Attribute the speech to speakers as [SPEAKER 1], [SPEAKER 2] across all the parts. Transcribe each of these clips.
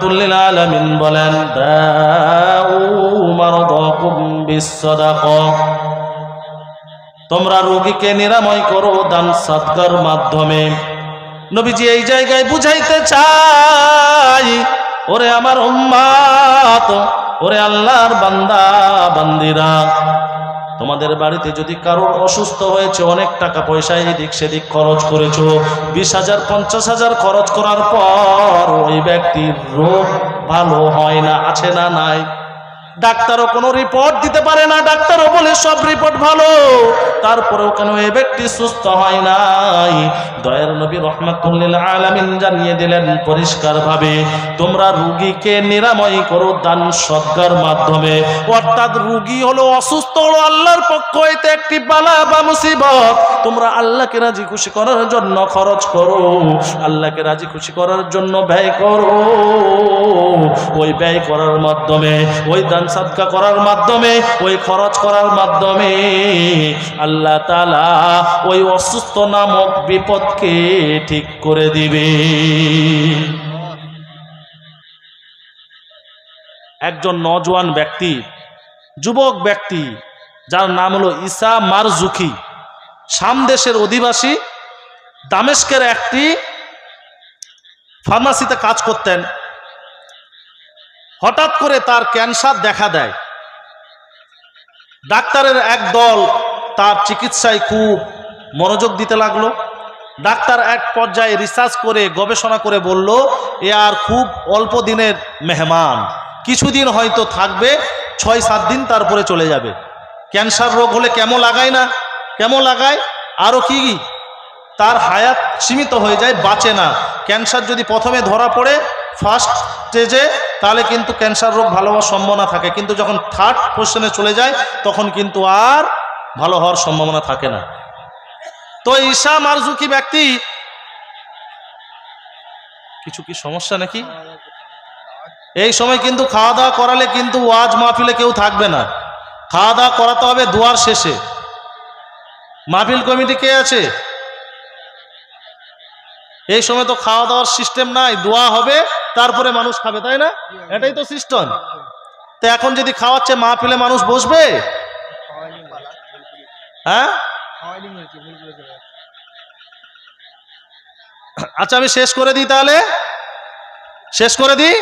[SPEAKER 1] রহমাতুল্লিল বলেন তোমরা রোগীকে নিরাময় করো দান সৎকার মাধ্যমে। নবীজি এই জায়গায় বুঝাইতে চাই, ওরে আমার উম্মাত, ওরে আল্লাহর বান্দা, বান্দিরা তোমাদের বাড়িতে যদি কারোর অসুস্থ হয়েছে, অনেক টাকা পয়সা এদিক সেদিক খরচ করেছ, বিশ হাজার, পঞ্চাশ হাজার খরচ করার পর ওই ব্যক্তির রোগ ভালো হয় না, আছে না নাই? ডাক্তারও কোনো রিপোর্ট দিতে পারে না, ডাক্তারও বলে সব রিপোর্ট ভালো। তারপরেও কেন এই ব্যক্তি সুস্থ হয় নাই? দয়ার নবী রহমাতুল্লিল আলামিন জানিয়ে দিলেন পরিষ্কারভাবে, তোমরা রুগীকে নিরাময় করো দান সদ্গার মাধ্যমে। অর্থাৎ রুগী হলো অসুস্থ, হলো আল্লাহর পক্ষ হইতে একটি বালা বা মুসিবত। তোমরা আল্লাহকে রাজি খুশি করার জন্য খরচ করো, আল্লাহকে রাজি খুশি করার জন্য ব্যয় করো। ওই ব্যয় করার মাধ্যমে, ওই দান সাদকা করার মাধ্যমে, ওই খরচ করার মাধ্যমে আল্লাহ তালা ওই অসুস্থ নামক বিপদকে ঠিক করে দিবে। একজন নজওয়ান ব্যক্তি, যুবক ব্যক্তি, যার নাম হলো ঈসা মারজুকি সামদেশের অধিবাসী, দামেস্কের একটি ফার্মাসিতে কাজ করতেন। হঠাৎ করে তার ক্যান্সার দেখা দেয়। ডাক্তারের এক দল তার চিকিৎসায় খুব মনোযোগ দিতে লাগল। ডাক্তার এক পর্যায়ে রিসার্চ করে, গবেষণা করে বলল, এ আর খুব অল্প দিনের মেহমান। কিছুদিন হয়তো থাকবে, ছয় সাত দিন তারপরে চলে যাবে। ক্যান্সার রোগ হলে কেমন লাগায় না? কেমন লাগায়? আরও কি? তার হায়াত সীমিত হয়ে যায়, বাঁচে না। ক্যান্সার যদি প্রথমে ধরা পড়ে ফার্স্ট স্টেজে তাহলে কিন্তু ক্যান্সার রোগ ভালো হওয়ার সম্ভাবনা থাকে। কিন্তু যখন থার্ড পজিশনে চলে যায়, তখন কিন্তু আর ভালো হওয়ার সম্ভাবনা থাকে না। তো ঈশা মারজুকি ব্যক্তি? কিছু কি সমস্যা নাকি? এই সময় কিন্তু খাওয়া দাওয়া করালে কিন্তু ওয়াজ মাহফিলে কেউ থাকবে না। খাওয়া দাওয়া করাতে হবে দুয়ার শেষে। মাহফিল কমিটি কে আছে? এই সময় তো খাওয়া দাওয়ার সিস্টেম নাই, দোয়া হবে, তারপরে মানুষ খাবে, তাই না? এটাই তো সিস্টেম তো এখন যদি খাওয়াচ্ছে মাহফিলে মানুষ বসবে? হ্যাঁ? আচ্ছা আমি শেষ করে দিই তাহলে। শেষ করে দিই?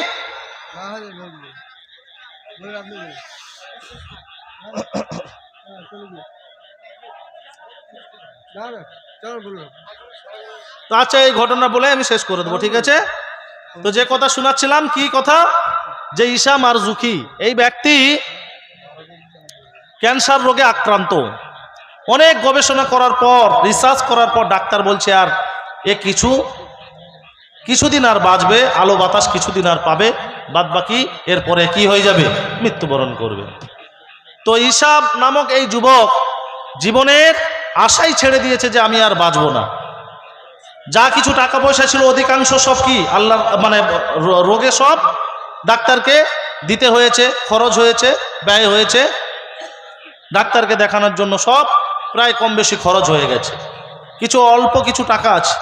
[SPEAKER 1] তো আচ্ছা এই ঘটনা বলে আমি শেষ করে দেবো, ঠিক আছে? তো যে কথা শোনাচ্ছিলাম, কি কথা? যে ঈশা মারজুকি এই ব্যক্তি ক্যান্সার রোগে আক্রান্ত। অনেক গবেষণা করার পর রিসার্চ করার পর ডাক্তার বলছে, আর এ কিছু, কিছুদিন আর বাঁচবে, আলো বাতাস কিছুদিন আর পাবে বাদ বাকি এরপরে কি হয়ে যাবে? মৃত্যুবরণ করবে। তো ঈশাব নামক এই যুবক জীবনের আশাই ছেড়ে দিয়েছে যে আমি আর বাঁচবো না। যা কিছু টাকা পয়সা ছিল অধিকাংশ সব কি? আল্লাহ মানে রোগে সব ডাক্তারকে দিতে হয়েছে, খরচ হয়েছে, ব্যয় হয়েছে। ডাক্তারকে দেখানোর জন্য সব প্রায় কম বেশি খরচ হয়ে গেছে। কিছু অল্প কিছু টাকা আছে।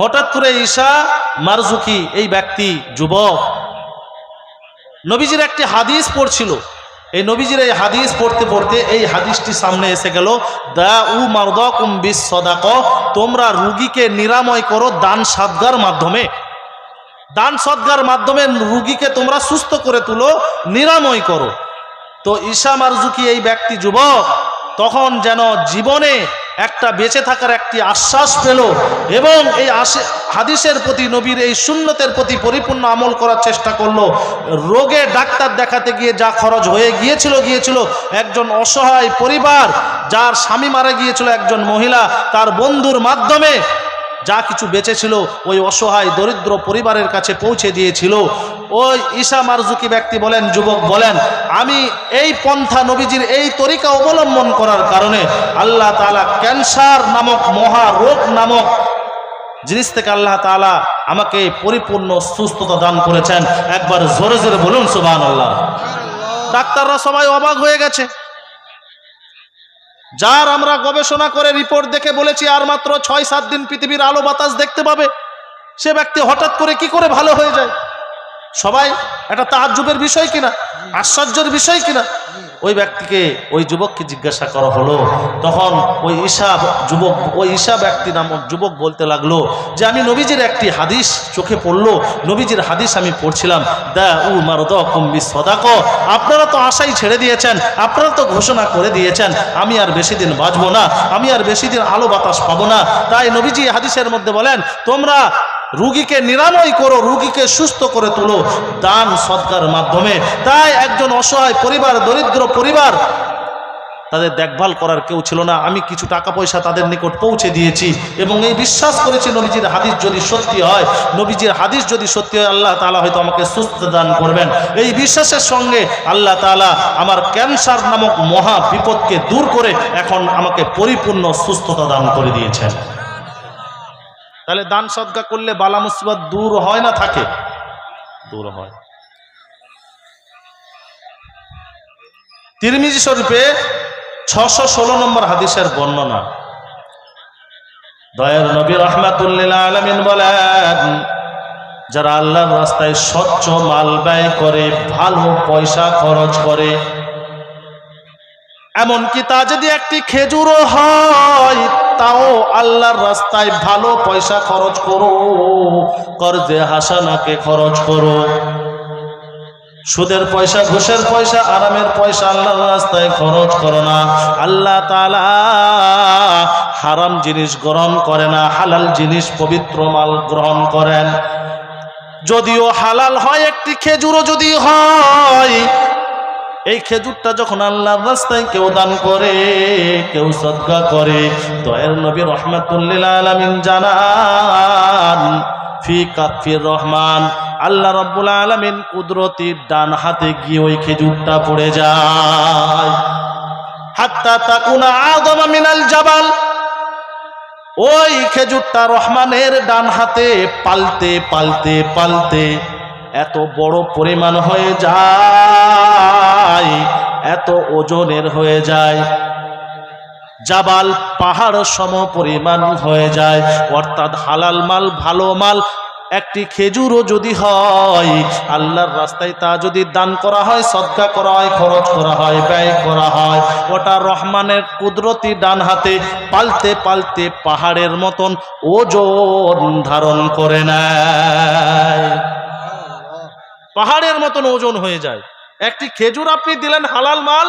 [SPEAKER 1] হঠাৎ করে ঈশা মারজুকি, এই ব্যক্তি, যুবক, নবীজির একটি হাদিস পড়ছিল। এই নবীজির এই হাদিস পড়তে পড়তে এই হাদিসটি সামনে এসে গেল দা উ মারদকুম বিশ সদাক তোমরা রুগীকে নিরাময় করো দান সাদগার মাধ্যমে। দান সদ্গার মাধ্যমে রুগীকে তোমরা সুস্থ করে তুলো, নিরাময় করো। তো ঈশা মারজুকি এই ব্যক্তি যুবক, তখন যেন জীবনে একটা বেঁচে থাকার একটি আশ্বাস পেল এবং এই হাদিসের প্রতি, নবীর এই শূন্যতের প্রতি পরিপূর্ণ আমল করার চেষ্টা করল। রোগে ডাক্তার দেখাতে গিয়ে যা খরচ হয়ে গিয়েছিল গিয়েছিল একজন অসহায় পরিবার, যার স্বামী মারা গিয়েছিল একজন মহিলা, তার বন্ধুর মাধ্যমে যা কিছু বেঁচেছিল ওই অসহায় দরিদ্র পরিবারের কাছে পৌঁছে দিয়েছিল। ওই ঈশা মারজুকি ব্যক্তি বলেন, যুবক বলেন, আমি এই পন্থা নবীজির এই তরিকা অবলম্বন করার কারণে আল্লাহ তাআলা ক্যান্সার নামক মহা রোগ নামক জিনিস থেকে আল্লাহ তাআলা আমাকে পরিপূর্ণ সুস্থতা দান করেছেন। একবার জোরে জোরে বলুন সুবান আল্লাহ ডাক্তাররা সবাই অবাক হয়ে গেছে। যার আমরা গবেষণা করে রিপোর্ট দেখে বলেছি, আর মাত্র ছয়, সাত দিন পৃথিবীর আলো বাতাস দেখতে পাবে, সে ব্যক্তি হঠাৎ করে কি করে ভালো হয়ে যায়? সবাই, এটা তাহাজুবের বিষয় কিনা? আশ্চর্যের বিষয় কিনা? ওই ব্যক্তিকে ওই যুবককে জিজ্ঞাসা করা হলো। তখন ওই ঈশা যুবক, ওই ঈশা ব্যক্তি নামক যুবক বলতে লাগল যে, আমি নবীজির একটি হাদিস চোখে পড়ল। নবীজির হাদিস আমি পড়ছিলাম। দা উ মারদ কুম্বি সদাক আপনারা তো আশাই ছেড়ে দিয়েছেন। আপনারা তো ঘোষণা করে দিয়েছেন। আমি আর বেশি দিন বাঁচবো না। আমি আর বেশি দিন আলো বাতাস পাবো না। তাই নবীজি হাদিসের মধ্যে বলেন, তোমরা রুগীকে নিরাময় করো, রুগীকে সুস্থ করে তুলো, দান সৎকার মাধ্যমে। তাই একজন অসহায় পরিবার, দরিদ্র পরিবার, তাদের দেখভাল করার কেউ ছিল না। আমি কিছু টাকা পয়সা তাদের নিকট পৌঁছে দিয়েছি এবং এই বিশ্বাস করেছি, নবীজির হাদিস যদি সত্যি হয়, নবীজির হাদিস যদি সত্যি হয়, আল্লাহ তালা হয়তো আমাকে সুস্থ দান করবেন। এই বিশ্বাসের সঙ্গে আল্লাহ তালা আমার ক্যান্সার নামক মহা বিপদকে দূর করে এখন আমাকে পরিপূর্ণ সুস্থতা দান করে দিয়েছেন। তাহলে দান সদকা করলে বালা মুসিবত দূর হয় না থাকে? দূর হয়। তিরমিজি শরীফে ছশো ষোলো নম্বর হাদিসের বর্ণনা। দয়াল নবী রহমাতুল্লিল আলমিন বলেন, যারা আল্লাহর রাস্তায় স্বচ্ছ মাল ব্যয় করে, ভালো পয়সা খরচ করে, এমনকি তা যদি একটি খেজুরও হয় তাও আল্লাহর রাস্তায় ভালো পয়সা খরচ করো, কর্জে হাসানাকে খরচ করো। সুদের পয়সা, ঘুষের পয়সা, আরামের পয়সা আল্লাহর রাস্তায় খরচ করো না। আল্লাহ তালা হারাম জিনিস গ্রহণ করে না, হালাল জিনিস পবিত্র মাল গ্রহণ করেন। যদিও হালাল হয় একটি খেজুরও যদি হয় এই খেজুরটা যখন আল্লাহর রাস্তায় কেউ দান করে, কেউ সদকা করে, দয়ের নবী রহমাতুল্লিল আলমিন জানান, ফি কাফির রহমান, আল্লাহ রব্বুল আলমিন কুদরতির ডান হাতে গিয়ে ওই খেজুরটা পড়ে যায়। হাত্তা তাকুনা আদম মিনাল জাবাল, ওই খেজুরটা রহমানের ডান হাতে পালতে পালতে পালতে এত বড় পরিমাণ হয়ে যায়। এত ওজনের হয়ে যায়। জাবাল পাহাড় সম পরিমাণ হয়ে যায়। অর্থাৎ হালাল মাল, ভালো মাল, একটি খেজুরও যদি হয়, আল্লাহর রাস্তায় তা যদি দান করা হয়, সদকা করা হয়, খরচ করা হয়, ব্যয় করা হয়, ওটা রহমানের কুদরতি ডান হাতে পালতে পালতে পাহাড়ের মতন ওজন ধারণ করে নেয়। পাহাড়ের মতন ওজন হয়ে যায়। একটি খেজুর আপনি দিলেন হালাল মাল,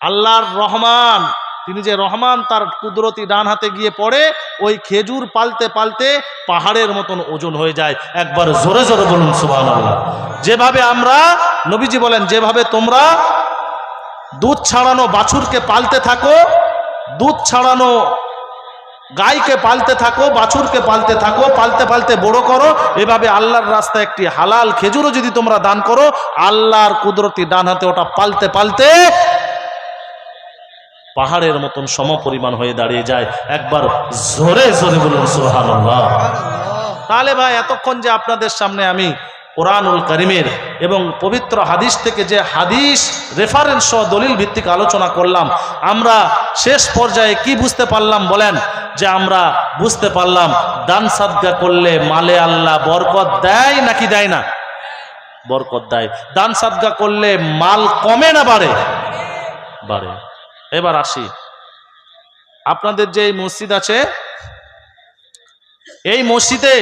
[SPEAKER 1] আল্লাহর রহমান, তিনি যে রহমান তার কুদরতি ডান হাতে গিয়ে পড়ে, ওই খেজুর পালতে পালতে পাহাড়ের মতন ওজন হয়ে যায়। একবার জোরে জোরে বলুন সুবাহ যেভাবে আমরা, নবীজি বলেন, যেভাবে তোমরা দুধ ছাড়ানো বাছুরকে পালতে থাকো, দুধ ছাড়ানো গাইকে পালতে থাকো, বাছুরকে পালতে থাকো, পালতে পালতে বড় করো। এভাবে আল্লাহর রাস্তায় একটি হালাল খেজুরও যদি তোমরা দান করো, আল্লাহর কুদরতি ডান হাতে ওটা পালতে পালতে পাহাড়ের মতন সম পরিমাণ হয়ে দাঁড়িয়ে যায়। একবার জোরে জোরে বলুন সোহান তাহলে ভাই, এতক্ষণ যে আপনাদের সামনে আমি কোরআনুল করিমের এবং পবিত্র হাদিস থেকে যে হাদিস রেফারেন্স সহ দলিল ভিত্তিক আলোচনা করলাম, আমরা শেষ পর্যায়ে কি বুঝতে পারলাম বলেন? যে আমরা বুঝতে পারলাম, দান সাদগা করলে মালে আল্লাহ বরকত দেয় নাকি দেয় না? বরকত দেয়। দান সাদগা করলে মাল কমে না বাড়ে? বাড়ে। এবার আসি। আপনাদের যে মসজিদ আছে, এই মসজিদে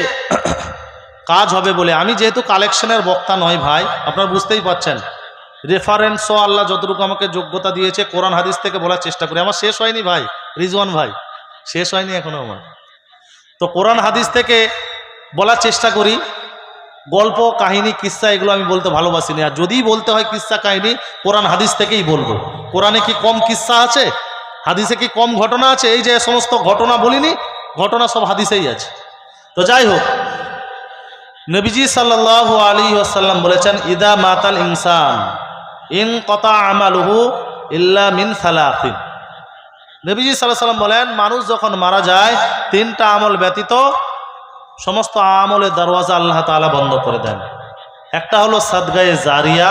[SPEAKER 1] কাজ হবে বলে। আমি যেহেতু কালেকশনের বক্তা নয় ভাই, আপনারা বুঝতেই পাচ্ছেন রেফারেন্স ও আল্লাহ যতটুকু আমাকে যোগ্যতা দিয়েছে, কোরআন হাদিস থেকে বলার চেষ্টা করি। আমার শেষ হয়নি ভাই, রিজওয়ান ভাই, শেষ হয়নি এখনও আমার। তো কোরআন হাদিস থেকে বলার চেষ্টা করি। গল্প, কাহিনী কিস্সা এগুলো আমি বলতে ভালোবাসি না। আর যদি বলতে হয় কিস্সা কাহিনী, কোরআন হাদিস থেকেই বলব। কোরআনে কি কম কিস্সা আছে? হাদিসে কি কম ঘটনা আছে? এই যে সমস্ত ঘটনা বলিনি, ঘটনা সব হাদিসেই আছে। তো যাই হোক নবীজি সাল্লাহ আলী আসাল্লাম বলেছেন, ইদা মাতাল ইনসান, ইন কতা আমালুহু ইল্লা মিন সালাফিন নবীজি সাল্লাহ সাল্লাম বলেন, মানুষ যখন মারা যায়, তিনটা আমল ব্যতীত সমস্ত আমলের দরওয়াজা আল্লাহ তালা বন্ধ করে দেন। একটা হলো সাদগায়ে জারিয়া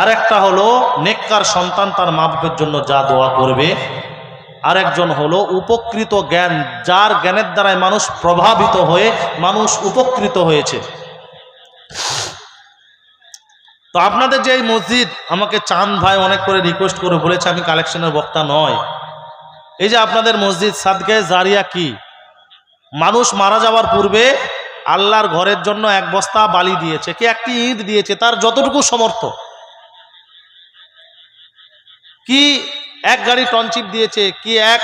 [SPEAKER 1] আর একটা হলো নেককার সন্তান তার মা বাপের জন্য যা দোয়া করবে। আরেকজন হলো উপকৃত জ্ঞান, যার জ্ঞানের দ্বারায় মানুষ প্রভাবিত হয়ে মানুষ উপকৃত হয়েছে। তো আপনাদের যে এই মসজিদ, আমাকে চাঁদ ভাই অনেক করে রিকোয়েস্ট করে বলেছে, আমি কালেকশনের বক্তা নয়। এই যে আপনাদের মসজিদ সাদগায় জারিয়া কি? মানুষ মারা যাওয়ার পূর্বে আল্লাহর ঘরের জন্য এক বস্তা বালি দিয়েছে, কি একটি ইট দিয়েছে, তার যতটুকু সমর্থ। কি এক গাড়ি টনচিপ দিয়েছে, কি এক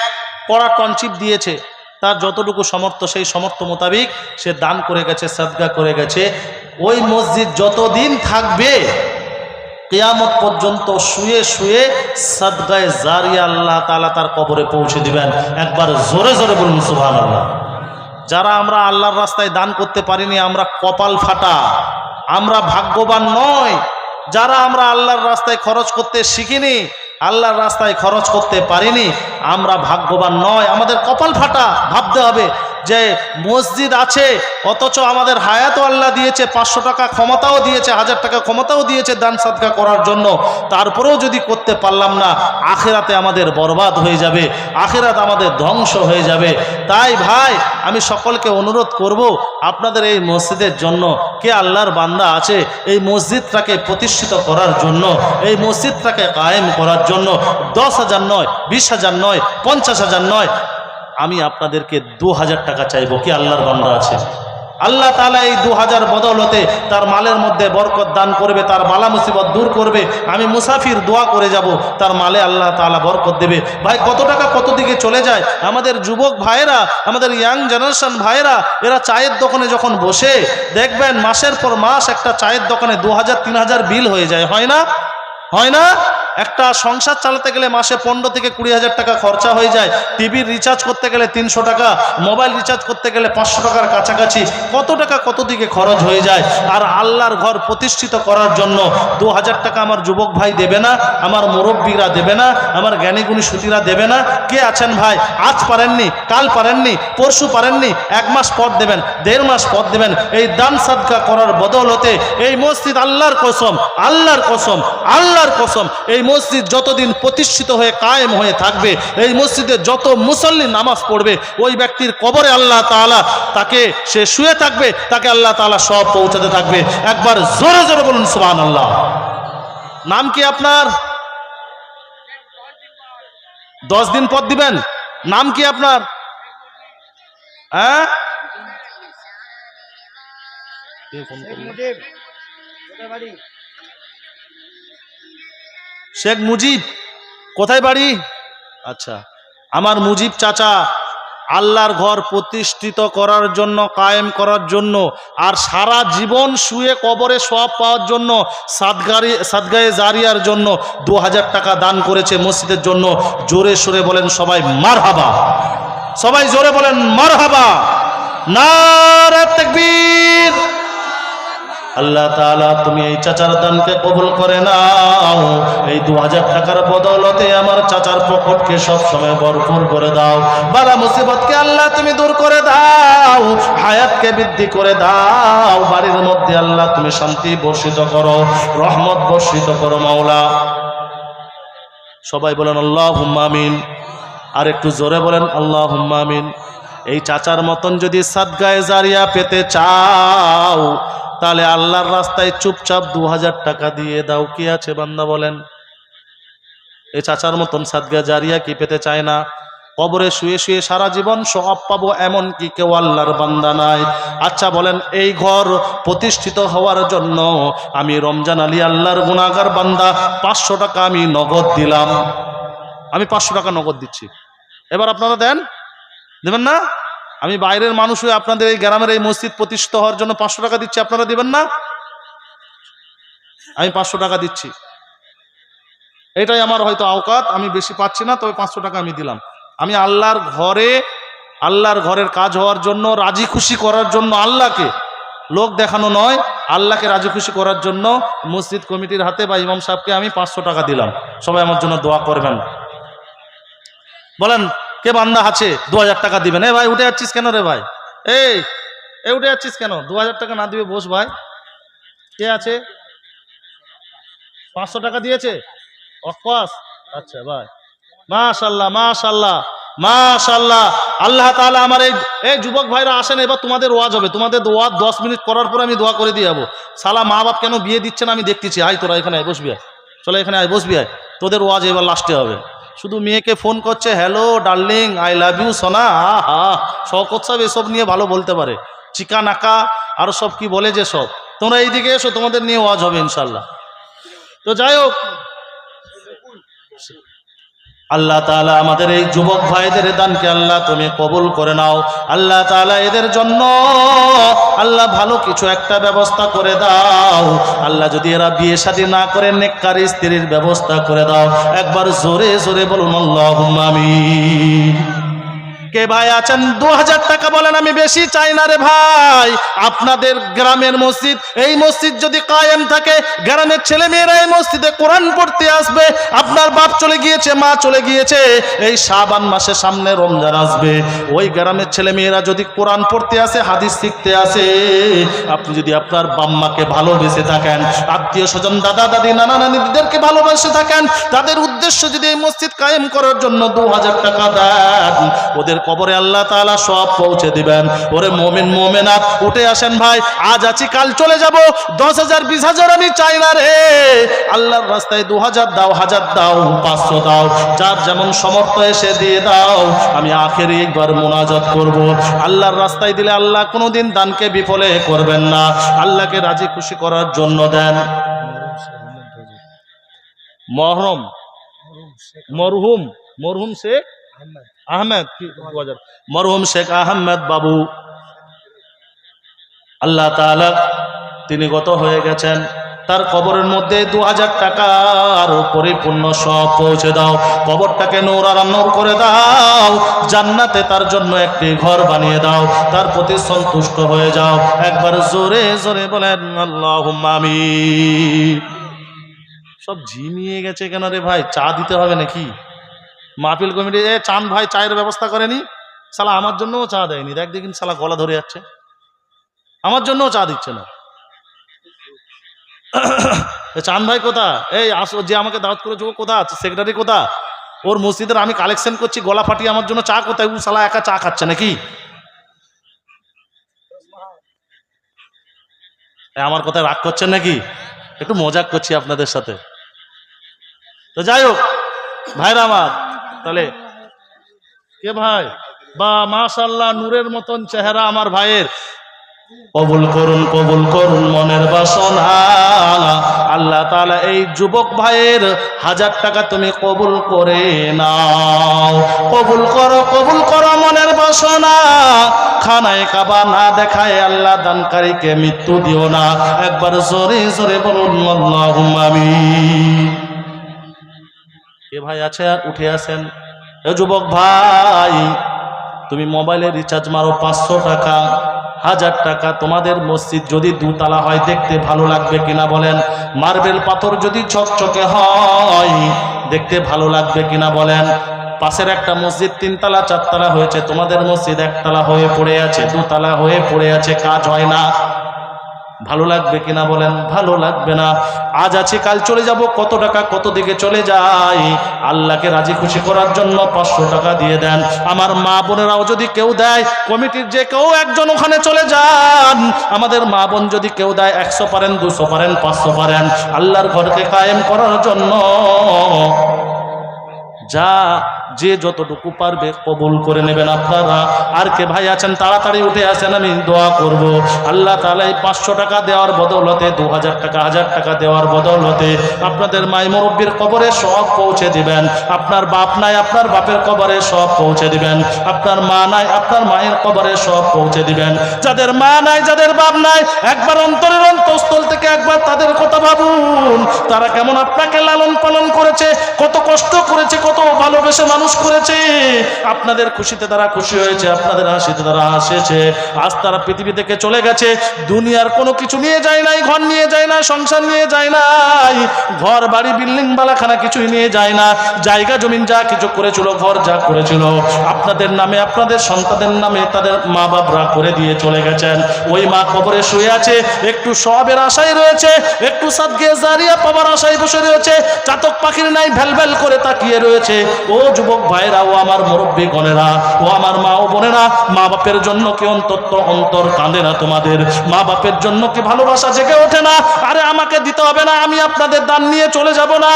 [SPEAKER 1] পড়া টনচিপ দিয়েছে? তার যতটুকু সমর্থ সেই সমর্থ মোতাবিক সে দান করে গেছে, সাদগা করে গেছে। ওই মসজিদ যতদিন থাকবে, কেয়ামত পর্যন্ত শুয়ে শুয়ে সাদগায় জারিয়া আল্লাহ তাআলা তার কবরে পৌঁছে দিবেন। একবার জোরে জোরে বলুন সুবহান আল্লাহ যারা আমরা আল্লাহর রাস্তায় দান করতে পারিনি, আমরা কপাল ফাটা, আমরা ভাগ্যবান নয়। যারা আমরা আল্লাহর রাস্তায় খরচ করতে শিখিনি আল্লাহর রাস্তায় খরচ করতে পারিনি। আমরা ভাগ্যবান নয়। আমাদের কপাল ফাটা। ভাবতে হবে যে মসজিদ আছে, অথচ আমাদের হায়াতও আল্লাহ দিয়েছে, পাঁচশো টাকা ক্ষমতাও দিয়েছে, হাজার টাকা ক্ষমতাও দিয়েছে দান সাদকা করার জন্য। তারপরেও যদি করতে পারলাম না, আখেরাতে আমাদের বরবাদ হয়ে যাবে, আখেরাত আমাদের ধ্বংস হয়ে যাবে। তাই ভাই, আমি সকলকে অনুরোধ করব, আপনাদের এই মসজিদের জন্য কে আল্লাহর বান্দা আছে, এই মসজিদটাকে প্রতিষ্ঠিত করার জন্য, এই মসজিদটাকে কায়েম করার জন্য, দশ হাজার নয়, বিশ হাজার নয়, পঞ্চাশ হাজার নয় আমি আপনাদেরকে দু হাজার টাকা চাইব। কি আল্লাহর বান্দা আছে? আল্লাহ তালা এই দু হাজার বদৌলতে তার মালের মধ্যে বরকত দান করবে, তার বালা মুসিবত দূর করবে। আমি মুসাফির দোয়া করে যাব, তার মালে আল্লাহ তালা বরকত দেবে। ভাই, কত টাকা কত দিকে চলে যায়? আমাদের যুবক ভাইয়েরা, আমাদের ইয়াং জেনারেশন ভাইয়েরা, এরা চায়ের দোকানে যখন বসে, দেখবেন মাসের পর মাস একটা চায়ের দোকানে দু হাজার তিন হাজার বিল হয়ে যায়। হয় না? হয় না? একটা সংসার চালাতে গেলে মাসে পনেরো থেকে কুড়ি হাজার টাকা খরচা হয়ে যায়। টিভির রিচার্জ করতে গেলে তিনশো টাকা মোবাইল রিচার্জ করতে গেলে পাঁচশো টাকার কাছাকাছি। কত টাকা কত দিকে খরচ হয়ে যায়? আর আল্লাহর ঘর প্রতিষ্ঠিত করার জন্য দু হাজার টাকা আমার যুবক ভাই দেবে না, আমার মুরব্বীরা দেবে না, আমার জ্ঞানীগুণী সুতিরা দেবে না। কে আছেন ভাই? আজ পারেননি, কাল পারেননি, পরশু পারেননি, এক মাস পর দেবেন, দেড় মাস পর দেবেন। এই দান সাদকা করার বদৌলতে এই মসজিদ আল্লাহর কসম আল্লাহর কসম আল্লাহর কসম, এই মসজিদ যতদিন প্রতিষ্ঠিত হয়ে কায়েম হয়ে থাকবে এই মসজিদে যত মুসল্লি নামাজ পড়বে ওই ব্যক্তির কবরে আল্লাহ তাআলা তাকে সে শুয়ে থাকবে তাকে আল্লাহ তাআলা সব পৌঁছাতে থাকবে। একবার জোরে জোরে বলুন সুবহান আল্লাহ নাম কি আপনার? দশ দিন পর দিবেন। নাম কি আপনার? হ্যাঁ? ফোন? শেখ মুজিব, কোথায় বাড়ি? আচ্ছা আমার মুজিব চাচা, আল্লাহর ঘর প্রতিষ্ঠিত করার জন্য, কায়েম করার জন্য, আর সারা জীবন শুয়ে কবরে সব পাওয়ার জন্য, সাদগারি, সাদগায়ে জারিয়ার জন্য দু হাজার টাকা দান করেছে মসজিদের জন্য। জোরে সোরে বলেন সবাই মার হাবা সবাই জোরে বলেন মার হাবা তাকবীর। আল্লাহ তাআলা তুমি এই চাচার দানকে কবুল করে নাও। এই দু হাজার টাকার বদৌলতে আমার চাচার পকেটকে সব সময় ভরপুর করে দাও। বালা মুসিবতকে আল্লাহ তুমি দূর করে দাও। হায়াতকে বৃদ্ধি করে দাও। বাড়ির মধ্যে আল্লাহ তুমি শান্তি বর্ষিত করো, রহমত বর্ষিত করো মাওলা। সবাই বলেন আল্লাহ হুম্মামিন আর একটু জোরে বলেন আল্লাহ হুম্মামিন এই চাচার মতন যদি সাদগায়ে জারিয়া পেতে চাও তাহলে আল্লাহর রাস্তায় চুপচাপ দু হাজার টাকা দিয়ে দাও। কি আছে বান্দা বলেন? এই চাচার মতন সাদগা জারিয়া কি পেতে চায় না? কবরে শুয়ে শুয়ে সারা জীবন সব পাবো এমন কি কেউ আল্লাহর বান্দা নাই। আচ্ছা বলেন, এই ঘর প্রতিষ্ঠিত হওয়ার জন্য আমি রমজান আলী আল্লাহর গুণাগার বান্দা, পাঁচশো টাকা আমি নগদ দিলাম। আমি পাঁচশো টাকা নগদ দিচ্ছি। এবার আপনারা দেন? দেবেন না? আমি বাইরের মানুষ হয়ে আপনাদের এই গ্রামের এই মসজিদ প্রতিষ্ঠিত হওয়ার জন্য পাঁচশো টাকা দিচ্ছি, আপনারা দিবেন না? আমি পাঁচশো টাকা দিচ্ছি। এটাই আমার হয়তো আওকাত, আমি বেশি পাচ্ছি না, তবে পাঁচশো টাকা আমি দিলাম। আমি আল্লাহর ঘরে, আল্লাহর ঘরের কাজ হওয়ার জন্য, রাজি খুশি করার জন্য আল্লাহকে, লোক দেখানো নয়, আল্লাহকে রাজি খুশি করার জন্য মসজিদ কমিটির হাতে বা ইমাম সাহেবকে আমি পাঁচশো টাকা দিলাম। সবাই আমার জন্য দোয়া করবেন। বলেন কে বান্দা আছে? দু হাজার টাকা দিবেন। এ ভাই, উঠে যাচ্ছিস কেন রে ভাই? এই, এ উঠে যাচ্ছিস কেন? দু হাজার টাকা না দিবে, বস ভাই। কে আছে? পাঁচশো টাকা দিয়েছে? অকপাস আচ্ছা ভাই। মাশাল্লাহ মাশাল্লাহ মাশাল্লাহ। আল্লাহ তাআলা আমার এই এই যুবক ভাইরা আসেন, এবার তোমাদের ওয়াজ হবে। তোমাদের ওয়াজ দশ মিনিট করার পর আমি দোয়া করে দিয়ে যাব। সালা মা বাপ কেন বিয়ে দিচ্ছে না আমি দেখতেছি? আয় তোরা এখানে আয়, বসবি আয়। চলো এখানে আয়, বসবি আয়। তোদের ওয়াজ এবার লাস্টে হবে। শুধু মেয়েকে ফোন করছে hello darling I love you সোনা। হা হা। শওকত সাহেব এসব নিয়ে ভালো বলতে পারে। চিকা নাকা, আর সব কি বলে যে সব। তোমরা এইদিকে এসো, তোমাদের নিয়ে ওয়াজ হবে ইনশাল্লাহ। তো যাই হোক আল্লাহ তালা আমাদের এই যুবক ভাইদের দানকে আল্লাহ তুমি কবুল করে নাও। আল্লাহ তালা এদের জন্য আল্লাহ ভালো কিছু একটা ব্যবস্থা করে দাও। আল্লাহ যদি এরা বিয়ে শাদী না করে, নেককার স্ত্রীর ব্যবস্থা করে দাও। একবার জোরে জোরে বলুন আল্লাহ আমিন। কে ভাই আছেন? দু হাজার টাকা বলেন, আমি বেশি চাই না রে ভাই। আপনাদের গ্রামের মসজিদ, এই মসজিদ যদি কায়েম থাকে, গ্রামের ছেলে মেয়েরা এই মসজিদে কোরআন পড়তে আসবে, আপনার বাপ চলে গিয়েছে, মা চলে গিয়েছে, এই সাবান মাসের সামনে রমজান আসবে। ওই গ্রামের ছেলে মেয়েরা যদি কোরআন পড়তে আসে, হাদিস শিখতে আসে, আপনি যদি আপনার বাম্মাকে ভালোবেসে থাকেন, আত্মীয় স্বজন, দাদা, দাদি, নানা, নানিদেরকে ভালোবেসে থাকেন, তাদের উদ্দেশ্য যদি এই মসজিদ কায়েম করার জন্য দু হাজার টাকা দেন, ওদের কবরে আল্লাহ তাআলা সব পৌঁছে দিবেন। ওরে মোমিন, মোমেনাত, উঠে আসেন ভাই। আজ আছি, কাল চলে যাব। দশ হাজার, বিশ হাজার আমি চাই না রে। আল্লাহর রাস্তায় দু হাজার দাও হাজার দাও, পাঁচশো দাও। যার যেমন সমর্থ এসে দিয়ে দাও। আমি আখেরি একবার মোনাজাত করব। আল্লাহর রাস্তায় দিলে আল্লাহ কোনোদিন দানকে বিফলে করবেন না। আল্লাহকে রাজি খুশি করার জন্য দেন। মহরম। মরহুম। মরহুম শেখ। আহমেদ। মরহুম শেখ আহমেদ বাবু। আল্লাহ তিনি গত হয়ে গেছেন। তার কবরের মধ্যে দু হাজার টাকার পরিপূর্ণ সব পৌঁছে দাও। কবরটাকে নোর আর করে দাও। জান্নাতে তার জন্য একটি ঘর বানিয়ে দাও। তার প্রতি সন্তুষ্ট হয়ে যাও। একবার জোরে জোরে বলেন আল্লাহ আমিন। সব ঝিমিয়ে গেছে কেন রে ভাই? চা দিতে হবে নাকি? মাহফিল কমিটি এ চান ভাই চায়ের ব্যবস্থা করেনি। সালা আমার জন্যও চা দেয়নি। দেখ দেখিন সালা গলা ধরে যাচ্ছে। আমার জন্যও চা দিচ্ছে না। চান ভাই কোথা এই আসো, যে আমাকে দাওয়াত করেছে ও কোথা আছে? সেক্রেটারি কোথা ওর মসজিদের আমি কালেকশন করছি, গলা ফাটিয়ে আমার জন্য চা কোথায়? ও সালা একা চা খাচ্ছে নাকি? আমার কথায় রাগ করছেন নাকি? একটু মজাক করছি আপনাদের সাথে। তো যাই হোক, ভাইরা আমার তাহলে কে ভাই? বা মাশাল্লাহ নূরের মতন চেহারা আমার ভাইয়ের। কবুল করুন কবুল করুন মনের বাসনা। আল্লাহ তাআলা এই যুবক ভাইয়ের হাজার টাকা তুমি কবুল করে নাও। কবুল করো কবুল করো মনের বাসনা। খানায় কাবা না দেখায় আল্লাহ দানকারীকে মৃত্যু দিও না। একবার জোরে জোরে বলুন, আল্লাহুম্মা আমিন। কে ভাই আছে আর উঠে আসেন? এ যুবক ভাই, তুমি মোবাইলে রিচার্জ মারো পাঁচশো টাকা, হাজার টাকা। তোমাদের মসজিদ যদি দুতলা হয়, দেখতে ভালো লাগবে কিনা বলেন? মার্বেল পাথর যদি চকচকে হয়, দেখতে ভালো লাগবে কিনা বলেন? পাশের একটা মসজিদ তিনতলা, চারতলা হয়েছে। তোমাদের মসজিদ একতলা হয়ে পড়ে আছে, দুতলা হয়ে পড়ে আছে, কাজ হয় না। ভালো লাগবে কিনা বলেন? ভালো লাগবে না। আজ আছে, কাল চলে যাব। কত টাকা, কত দিকে চলে যাই? আল্লাহকে রাজি খুশি করার জন্য পাঁচশো টাকা দিয়ে দেন। আমার মা বোনেরাও যদি কেউ দেয়, কমিটির যে কেউ একজন ওখানে চলে যান। আমাদের মা বোন যদি কেউ দেয়, একশো পারেন, দুশো পারেন, পাঁচশো পারেন। আল্লাহর ঘরকে কায়েম করার জন্য যা যে যতটুকু পারবে কবুল করে নেবেন আপনারা। আর কে ভাই আছেন, তাড়াতাড়ি উঠে আসেন, আমি দোয়া করব। আল্লাহ তালা এই পাঁচশো টাকা দেওয়ার বদৌলতে, দু হাজার টাকা হাজার টাকা দেওয়ার বদৌলতে আপনাদের মাই মুরব্বীর কবরে সব পৌঁছে দিবেন। আপনার বাপ নাই, আপনার বাপের কবরে সব পৌঁছে দিবেন। আপনার মা নাই, আপনার মায়ের কবরে সব পৌঁছে দিবেন। যাদের মা নাই, যাদের বাপ নাই, একবার অন্তরের অন্তঃস্থল থেকে একবার তাদের কথা ভাবুন। তারা কেমন আপনাকে লালন পালন করেছে, কত কষ্ট করেছে, কত ভালোবেসে মানুষ করেছে, আপনাদের খুশিতে তারা খুশি হয়েছে, আপনাদের হাসিতে তারা হাসেছে আজ তারা পৃথিবী থেকে চলে গেছে, দুনিয়ার কোনো কিছু নিয়ে যায় নাই, ঘর নিয়ে যায় না সংসার নিয়ে যায় নাই, ঘর, বাড়ি, বিল্ডিং, বালাখানা কিছুই নিয়ে যায় না। জায়গা, জমিন যা কিছু করেছিল, ঘর যা করেছিল, আপনাদের নামে, আপনাদের সন্তানের নামে তাদের মা বাপরা করে দিয়ে চলে গেছেন। ওই মা কবরে শুয়ে আছে, একটু সবের আশাই রয়েছে, একটু সাদগে জারিয়া পাওয়ার আশায় বসে রয়েছে, চাতক পাখির নাই ভ্যালভ্যাল করে তাকিয়ে রয়েছে। ও যুবক ভাইরা ও আমার মুরব্বী গণেরা ও আমার মা ও বোনেরা, মা বাপের জন্য কি অন্তত অন্তর কাঁদে না তোমাদের? মা বাপের জন্য কি ভালোবাসা জেগে ওঠে না? আরে আমাকে দিতে হবে না, আমি আপনাদের দান নিয়ে চলে যাব না।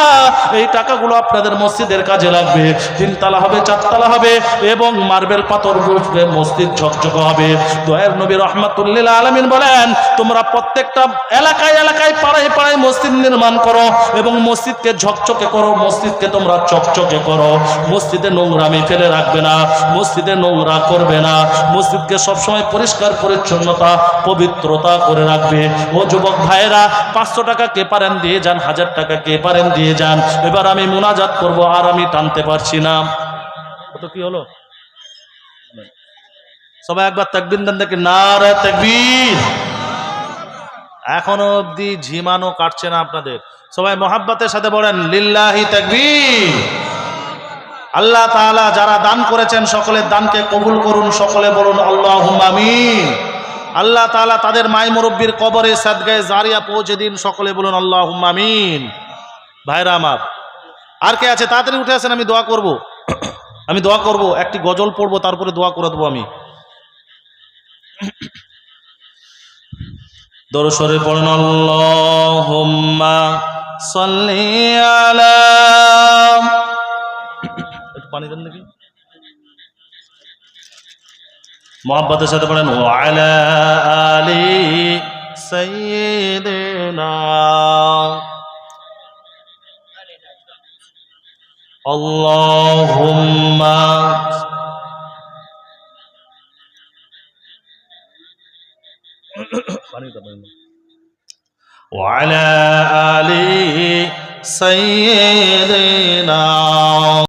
[SPEAKER 1] এই টাকাগুলো আপনাদের মসজিদের কাজে লাগবে। তিনতলা হবে, চারতলা হবে, এবং মার্বেল পাথর বসবে, মসজিদ ঝকঝক হবে। দয়ার নবী রহমাতুল্লিল আলমিন বলেন, তোমরা প্রত্যেকটা এলাকায় এলাকায় পাড়ায় পাড়ায় মসজিদ নির্মাণ করো এবং মসজিদকে ঝকঝকে করো, মসজিদকে তোমরা চকচকে করো। মসজিদে নোংরামি ফেলে রাখবে না, মসজিদে নোংরা করবে না। মসজিদকে সবসময় পরিষ্কার পরিচ্ছন্নতা, পবিত্রতা করে রাখবে। ও যুবক ভাইয়েরা, পাঁচশো টাকা কে পারেন দিয়ে যান, হাজার টাকা কে পারেন দিয়ে যান। এবার আমি মোনাজাত করব আর আমি টানতে পারছি না। তো কি হলো? সবাই একবার তাকবির দেন দেখে না রে তাকবীর। এখনও অবধি ঝিমানো কাটছে না আপনাদের। সবাই মোহাব্বতের সাথে বলেন, লিল্লাহি তাকবীর। আল্লাহ তাআলা যারা দান করেছেন সকলের দানকে কবুল করুন, সকলে বলুন আল্লাহ আমিন। আল্লাহ তাআলা তাদের মাই মুরব্বীর কবরে সাদগায়ে জারিয়া পৌঁছে দিন, সকলে বলুন আল্লাহ আমিন। ভাইরা আমার, আর কে আছে? তাড়াতাড়ি উঠে আসেন, আমি দোয়া করব। আমি দোয়া করব, একটি গজল পড়ব, তারপরে দোয়া করে দেবো আমি। দরসরে পড়েন, আল্লাহুম্মা সাল্লি আলা পানি দেন দেখি মোহাব্বতের সাথে পড়েন ও আলা আলি সাইয়্যিদিনা আল্লাহুম্মা পানি দাও পানি দাও وعلى آل سيدنا